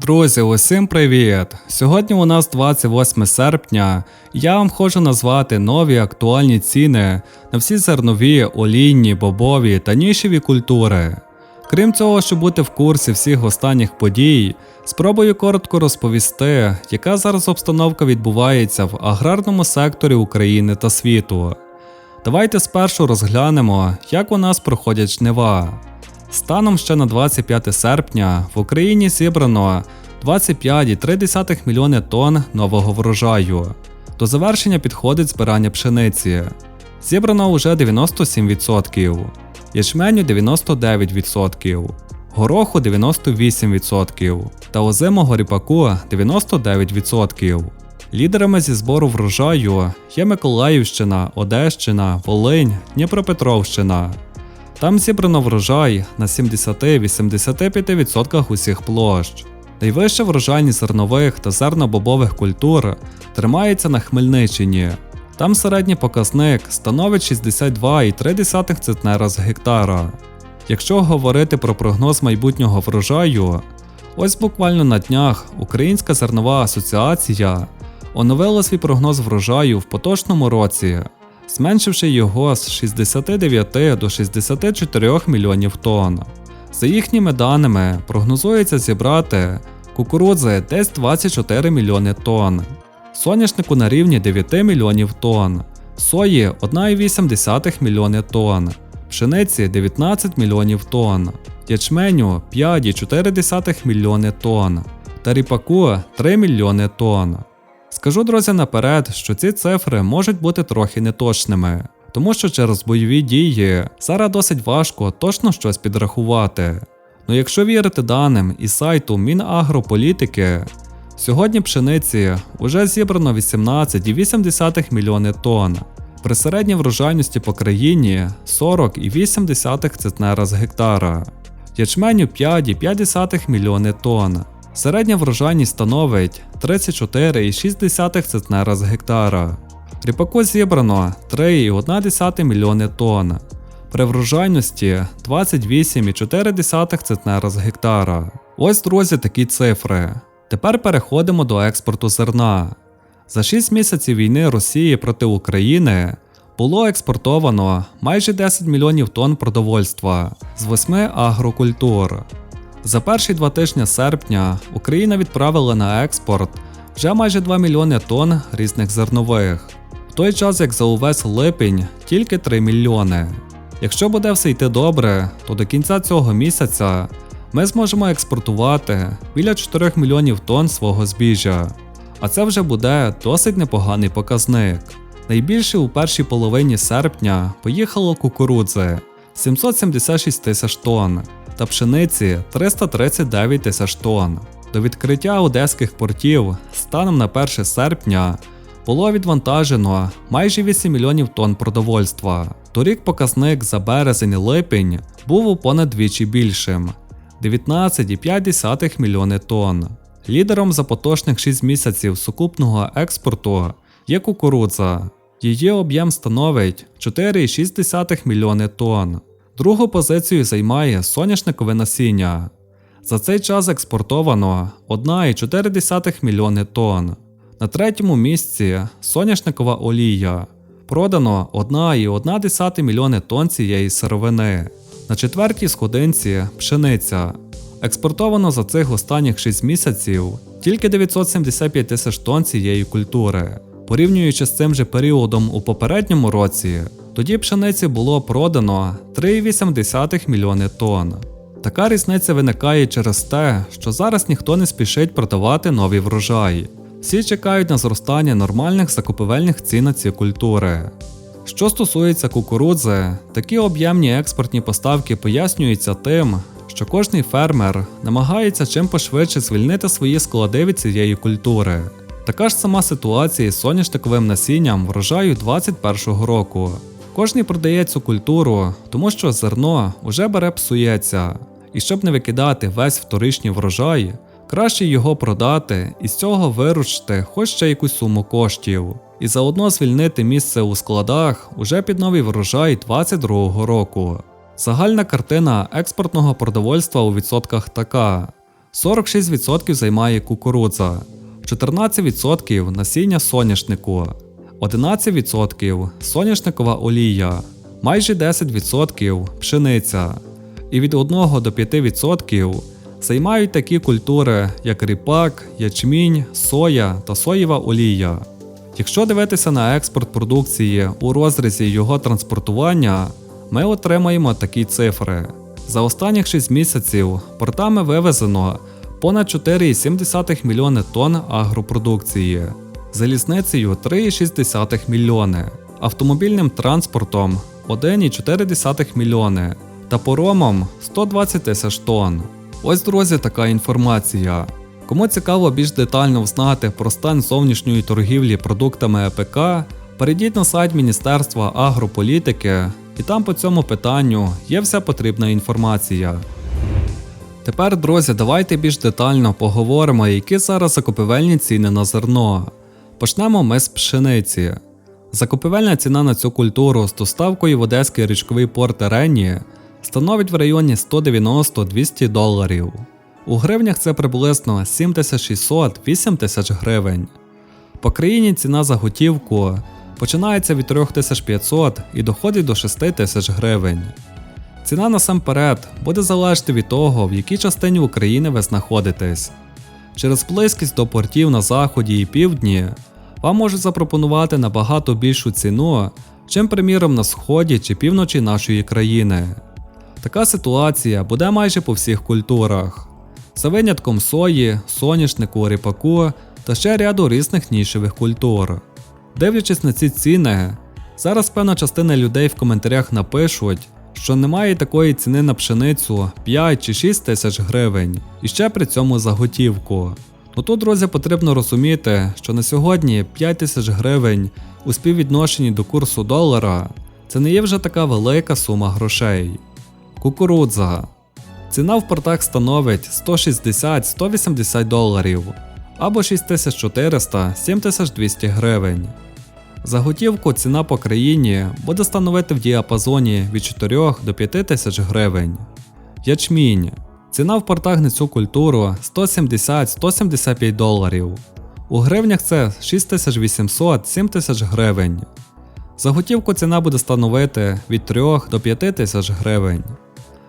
Друзі, усім привіт! Сьогодні у нас 28 серпня, і я вам хочу назвати нові актуальні ціни на всі зернові, олійні, бобові та нішеві культури. Крім цього, щоб бути в курсі всіх останніх подій, спробую коротко розповісти, яка зараз обстановка відбувається в аграрному секторі України та світу. Давайте спершу розглянемо, як у нас проходять жнива. Станом ще на 25 серпня в Україні зібрано 25,3 мільйони тонн нового врожаю. До завершення підходить збирання пшениці. Зібрано уже 97%, ячменю 99%, гороху 98% та озимого ріпаку 99%. Лідерами зі збору врожаю є Миколаївщина, Одещина, Волинь, Дніпропетровщина. Там зібрано врожай на 70-85% усіх площ. Найвища врожайність зернових та зернобобових культур тримається на Хмельниччині. Там середній показник становить 62,3 центнера з гектара. Якщо говорити про прогноз майбутнього врожаю, ось буквально на днях Українська зернова асоціація оновила свій прогноз врожаю в поточному році зменшивши його з 69 до 64 мільйонів тонн. За їхніми даними, прогнозується зібрати кукурудзи десь 24 мільйони тонн, соняшнику на рівні 9 мільйонів тонн, сої 1,8 мільйони тонн, пшениці 19 мільйонів тонн, ячменю 5,4 мільйони тонн та ріпаку 3 мільйони тонн. Скажу друзі наперед, що ці цифри можуть бути трохи неточними, тому що через бойові дії зараз досить важко точно щось підрахувати. Ну якщо вірити даним із сайту Мінагрополітики, сьогодні пшениці вже зібрано 18,8 мільйони тонн, при середній врожайності по країні 40,8 центнера з гектара, ячменю 5,5 мільйони тонн. Середня врожайність становить 34,6 центнера з гектара. Ріпаку зібрано 3,1 мільйони тонн. При врожайності 28,4 центнера з гектара. Ось, друзі, такі цифри. Тепер переходимо до експорту зерна. За 6 місяців війни Росії проти України було експортовано майже 10 мільйонів тонн продовольства з 8 агрокультур. За перші два тижні серпня Україна відправила на експорт вже майже 2 мільйони тонн різних зернових, в той час як за увесь липень тільки 3 мільйони. Якщо буде все йти добре, то до кінця цього місяця ми зможемо експортувати біля 4 мільйонів тонн свого збіжжя, а це вже буде досить непоганий показник. Найбільше у першій половині серпня поїхало кукурудзи 776 тисяч тонн та пшениці 339 тисяч тонн. До відкриття одеських портів станом на 1 серпня було відвантажено майже 8 мільйонів тонн продовольства. Торік показник за березень-липень був у понад двічі більшим 19,5 мільйони тонн. Лідером за поточних 6 місяців сукупного експорту є кукурудза. Її об'єм становить 4,6 мільйони тонн. Другу позицію займає соняшникове насіння. За цей час експортовано 1,4 мільйони тонн. На третьому місці соняшникова олія. Продано 1,1 мільйони тонн цієї сировини. На четвертій сходинці пшениця. Експортовано за цих останніх 6 місяців тільки 975 тисяч тонн цієї культури. Порівнюючи з цим же періодом у попередньому році, тоді пшениці було продано 3,8 мільйони тонн. Така різниця виникає через те, що зараз ніхто не спішить продавати нові врожаї. Всі чекають на зростання нормальних закупівельних цін на ці культури. Що стосується кукурудзи, такі об'ємні експортні поставки пояснюються тим, що кожний фермер намагається чим пошвидше звільнити свої склади від цієї культури. Така ж сама ситуація з соняшниковим насінням врожаю 2021 року. Кожний продає цю культуру, тому що зерно уже бере псується, і щоб не викидати весь вторичний врожай, краще його продати і з цього виручити хоч ще якусь суму коштів, і заодно звільнити місце у складах уже під новий врожай 2022 року. Загальна картина експортного продовольства у відсотках така: 46% займає кукурудза, 14% насіння соняшнику, 11% соняшникова олія, майже 10% пшениця. І від 1 до 5% займають такі культури, як ріпак, ячмінь, соя та соєва олія. Якщо дивитися на експорт продукції у розрізі його транспортування, ми отримаємо такі цифри. За останніх 6 місяців портами вивезено понад 4,7 мільйони тонн агропродукції, залізницею 3,6 мільйони, автомобільним транспортом 1,4 мільйони та поромом 120 тисяч тонн. Ось, друзі, така інформація. Кому цікаво більш детально взнати про стан зовнішньої торгівлі продуктами ЕПК, перейдіть на сайт Міністерства агрополітики, і там по цьому питанню є вся потрібна інформація. Тепер, друзі, давайте більш детально поговоримо, які зараз закупівельні ціни на зерно. Почнемо ми з пшениці. Закупівельна ціна на цю культуру з доставкою в Одеський річковий порт Рені становить в районі 190-200 доларів. У гривнях це приблизно 7600-8 тисяч гривень. По країні ціна за готівку починається від 3500 і доходить до 6 тисяч гривень. Ціна насамперед буде залежати від того, в якій частині України ви знаходитесь. Через близькість до портів на заході і півдні вам можуть запропонувати набагато більшу ціну, чим, приміром, на сході чи півночі нашої країни. Така ситуація буде майже по всіх культурах, за винятком сої, соняшнику, ріпаку та ще ряду різних нішевих культур. Дивлячись на ці ціни, зараз певна частина людей в коментарях напишуть, що немає такої ціни на пшеницю 5 чи 6 тисяч гривень, і ще при цьому за готівку. Ну тут, друзі, потрібно розуміти, що на сьогодні 5 тисяч гривень у співвідношенні до курсу долара це не є вже така велика сума грошей. Кукурудза. Ціна в портах становить 160-180 доларів або 6400-7200 гривень. За готівку ціна по країні буде становити в діапазоні від 4 до 5 тисяч гривень. Ячмінь. Ціна в портах на цю культуру 170-175 доларів. У гривнях це 6800-7 тисяч гривень. За готівку ціна буде становити від 3 до 5 тисяч гривень.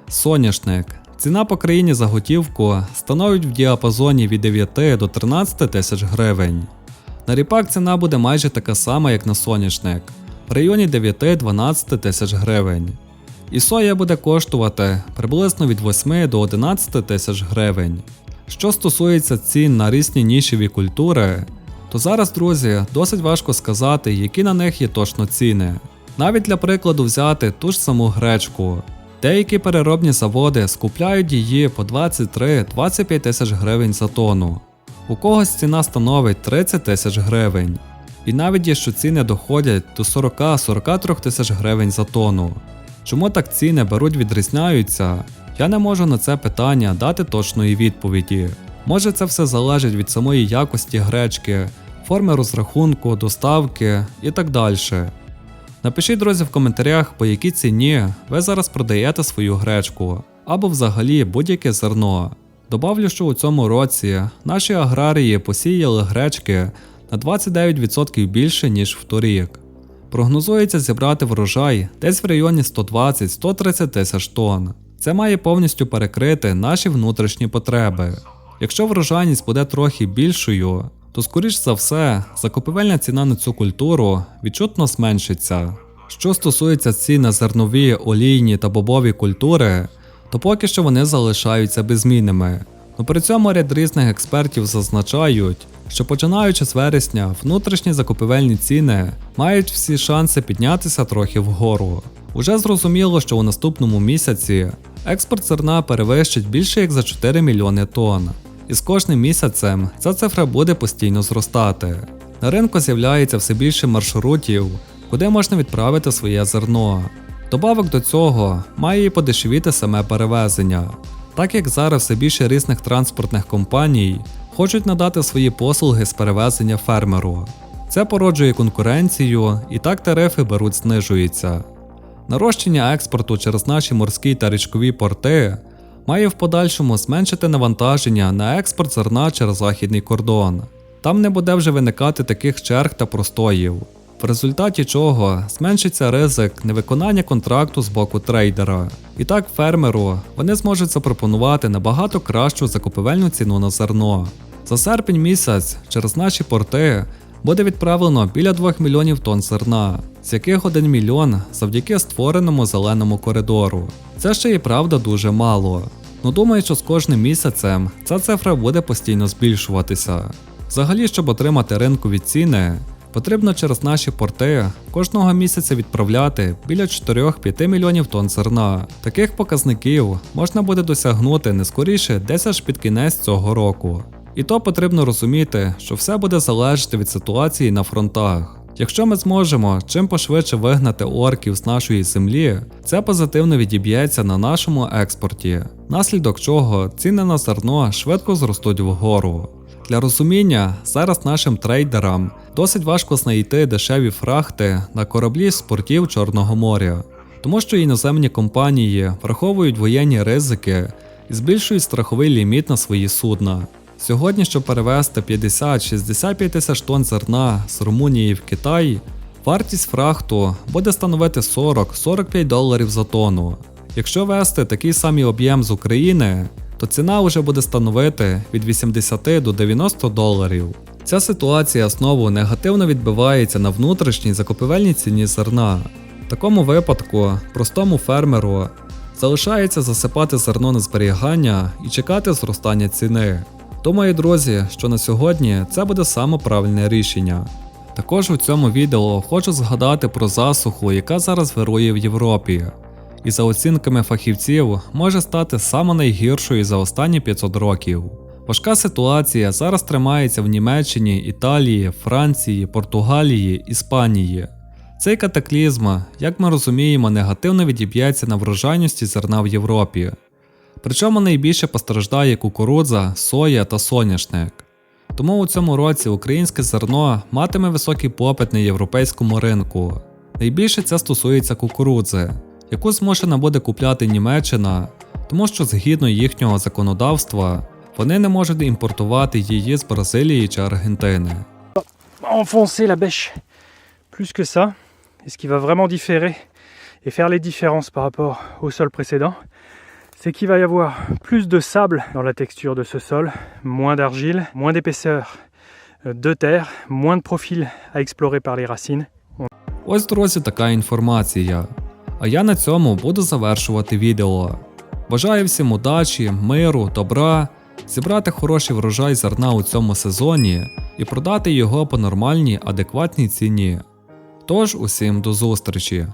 Соняшник. Ціна по країні за готівку становить в діапазоні від 9 до 13 тисяч гривень. На ріпак ціна буде майже така сама, як на соняшник, в районі 9-12 тисяч гривень. І соя буде коштувати приблизно від 8 до 11 тисяч гривень. Що стосується цін на різні нішеві культури, то зараз, друзі, досить важко сказати, які на них є точно ціни. Навіть для прикладу взяти ту ж саму гречку. Деякі переробні заводи скупляють її по 23-25 тисяч гривень за тонну. У когось ціна становить 30 тисяч гривень. І навіть є, що ціни доходять до 40-43 тисяч гривень за тонну. Чому так ціни беруть відрізняються? Я не можу на це питання дати точної відповіді. Може це все залежить від самої якості гречки, форми розрахунку, доставки і так далі. Напишіть, друзі, в коментарях, по якій ціні ви зараз продаєте свою гречку або взагалі будь-яке зерно. Добавлю, що у цьому році наші аграрії посіяли гречки на 29% більше, ніж вторік. Прогнозується зібрати врожай десь в районі 120-130 тисяч тонн. Це має повністю перекрити наші внутрішні потреби. Якщо врожайність буде трохи більшою, то скоріш за все закупівельна ціна на цю культуру відчутно зменшиться. Що стосується цін на зернові, олійні та бобові культури, то поки що вони залишаються беззмінними. Но при цьому ряд різних експертів зазначають, що починаючи з вересня, внутрішні закупівельні ціни мають всі шанси піднятися трохи вгору. Уже зрозуміло, що у наступному місяці експорт зерна перевищить більше як за 4 мільйони тонн. І з кожним місяцем ця цифра буде постійно зростати. На ринку з'являється все більше маршрутів, куди можна відправити своє зерно. Добавок до цього має і подешевіти саме перевезення, так як зараз все більше різних транспортних компаній хочуть надати свої послуги з перевезення фермеру. Це породжує конкуренцію і так тарифи беруть знижуються. Нарощення експорту через наші морські та річкові порти має в подальшому зменшити навантаження на експорт зерна через західний кордон. Там не буде вже виникати таких черг та простоїв, в результаті чого зменшиться ризик невиконання контракту з боку трейдера. І так фермеру вони зможуть запропонувати набагато кращу закупівельну ціну на зерно. За серпень місяць через наші порти буде відправлено біля 2 мільйонів тонн зерна, з яких 1 мільйон завдяки створеному зеленому коридору. Це ще і правда дуже мало. Ну думаю, що з кожним місяцем ця цифра буде постійно збільшуватися. Взагалі, щоб отримати ринкові ціни, потрібно через наші порти кожного місяця відправляти біля 4-5 мільйонів тонн зерна. Таких показників можна буде досягнути не скоріше десь аж під кінець цього року. І то потрібно розуміти, що все буде залежати від ситуації на фронтах. Якщо ми зможемо чим пошвидше вигнати орків з нашої землі, це позитивно відіб'ється на нашому експорті, наслідок чого ціни на зерно швидко зростуть вгору. Для розуміння, зараз нашим трейдерам досить важко знайти дешеві фрахти на кораблі з портів Чорного моря, тому що іноземні компанії враховують воєнні ризики і збільшують страховий ліміт на свої судна. Сьогодні, щоб перевезти 50-65 тисяч тонн зерна з Румунії в Китай, вартість фрахту буде становити 40-45 доларів за тонну. Якщо вести такий самий об'єм з України, то ціна вже буде становити від 80 до 90 доларів. Ця ситуація знову негативно відбивається на внутрішній закупівельній ціні зерна. В такому випадку простому фермеру залишається засипати зерно на зберігання і чекати зростання ціни. Думаю, друзі, що на сьогодні це буде саме правильне рішення. Також у цьому відео хочу згадати про засуху, яка зараз вирує в Європі, і за оцінками фахівців може стати саме найгіршою за останні 500 років. Важка ситуація зараз тримається в Німеччині, Італії, Франції, Португалії, Іспанії. Цей катаклізм, як ми розуміємо, негативно відіб'ється на врожайності зерна в Європі. Причому найбільше постраждає кукурудза, соя та соняшник. Тому у цьому році українське зерно матиме високий попит на європейському ринку. Найбільше це стосується кукурудзи, яку змушена буде купляти Німеччина, тому що згідно їхнього законодавства вони не можуть імпортувати її з Бразилії чи Аргентини. enfoncer la bêche plus que ça. Et ce qui va vraiment différer et faire les différences par rapport au sol précédent, c'est qu'il va y avoir plus de sable dans la texture de ce sol, moins d'argile, moins d'épaisseur euh, de terre, moins de profil à explorer par les racines. Ось, друзі, така інформація. А я на цьому буду завершувати відео. Бажаю всім удачі, миру, добра, зібрати хороший врожай зерна у цьому сезоні і продати його по нормальній, адекватній ціні. Тож, усім до зустрічі!